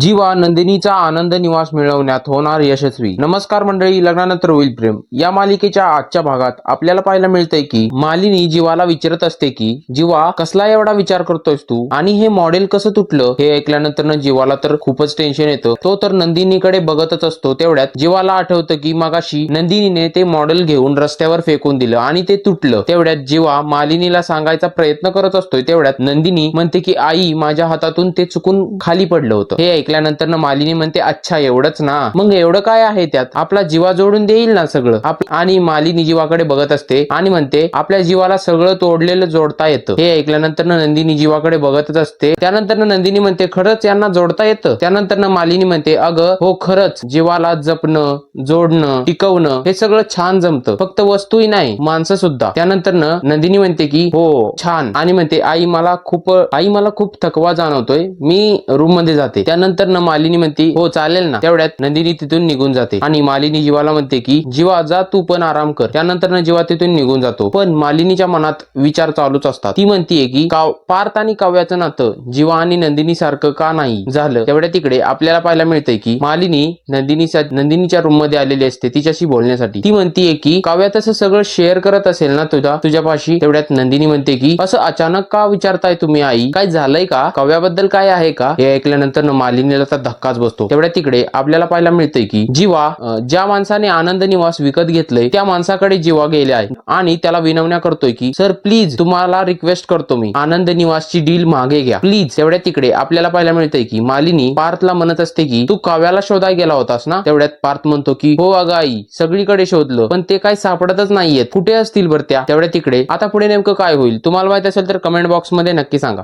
जीवा नंदिनीचा आनंद निवास मिळवण्यात होणार यशस्वी. नमस्कार मंडळी लग्नानंतर होईल प्रेम. या मालिकेच्या आजच्या भागात आपल्याला पाहायला मिळतंय की मालिनी जीवाला विचारत असते की जीवा कसला एवढा विचार करतोयस तू? आणि हे मॉडेल कसं तुटलं? हे ऐकल्यानंतर जीवाला तर खूपच टेन्शन येतं. तो तर नंदिनीकडे बघतच असतो तेवढ्यात. जीवाला आठवतं की मगाशी नंदिनीने ते मॉडेल घेऊन रस्त्यावर फेकून दिलं आणि ते तुटलं. तेवढ्यात जीवा मालिनीला सांगायचा प्रयत्न करत असतोय. तेवढ्यात नंदिनी म्हणते की आई माझ्या हातातून ते चुकून खाली पडलं होतं. हे ऐकल्यानंतर ना मालिनी म्हणते अच्छा एवढंच ना. मग एवढं काय आहे त्यात? आपला जीवा जोडून देईल ना सगळं? आणि मालिनी जीवाकडे बघत असते आणि म्हणते आपल्या जीवाला सगळं तोडलेलं जोडता येतं. हे ऐकल्यानंतर नंदिनी जीवाकडे बघतच असते. त्यानंतर नंदिनी म्हणते खरंच यांना जोडता येतं? त्यानंतर ना मालिनी म्हणते अगं हो खरंच. जीवाला जपणं जोडणं टिकवणं हे सगळं छान जमतं. फक्त वस्तूही नाही माणसं सुद्धा. त्यानंतर ना नंदिनी म्हणते की हो छान. आणि म्हणते आई मला खूप आई मला खूप थकवा जाणवतोय. मी रूममध्ये जाते. त्यानंतर ना मालिनी म्हणते हो चालेल ना. तेवढ्यात नंदिनी तिथून निघून जाते. आणि मालिनी जीवाला म्हणते की जीवा जा तू पण आराम कर. त्यानंतर ना जीवा तिथून निघून जातो. पण मालिनीच्या मनात विचार चालूच असतात. ती म्हणतीये की काव पार्थ आणि काव्याचं नातं जीवा आणि नंदिनी सारखं का नाही? झालं. तेवढ्या तिकडे आपल्याला पाहायला मिळतंय की मालिनी नंदिनी नंदिनीच्या रूममध्ये आलेली असते तिच्याशी बोलण्यासाठी. ती म्हणतीये की काव्या तसं सगळं शेअर करत असेल ना तुझा तुझ्यापाशी? तेवढ्यात नंदिनी म्हणते की असं अचानक का विचारताय तुम्ही आई? काय झालंय का? काव्याबद्दल काय आहे का? हे ऐकल्यानंतर मालिनी तर धक्काच बसतो. तेवढ्या तिकडे आपल्याला पाहायला मिळते की जीवा ज्या माणसाने आनंद निवास विकत घेतलंय त्या माणसाकडे जीवा गेले आहे आणि त्याला विनवण्या करतोय की सर प्लीज तुम्हाला रिक्वेस्ट करतो मी. आनंद निवासची डील मागे घ्या. प्लीज तेवढ्या तिकडे आपल्याला पाहायला मिळते की मालिनी पार्थला म्हणत असते की तू काव्याला शोधाय गेला होतास ना? तेवढ्यात पार्थ म्हणतो की हो अगं आई सगळीकडे शोधलं पण ते काय सापडतच नाहीयेत. कुठे असतील बरं त्या? तेवढ्या तिकडे आता पुढे नेमकं काय होईल? तुम्हाला माहीत असेल तर कमेंट बॉक्समध्ये नक्की सांगा.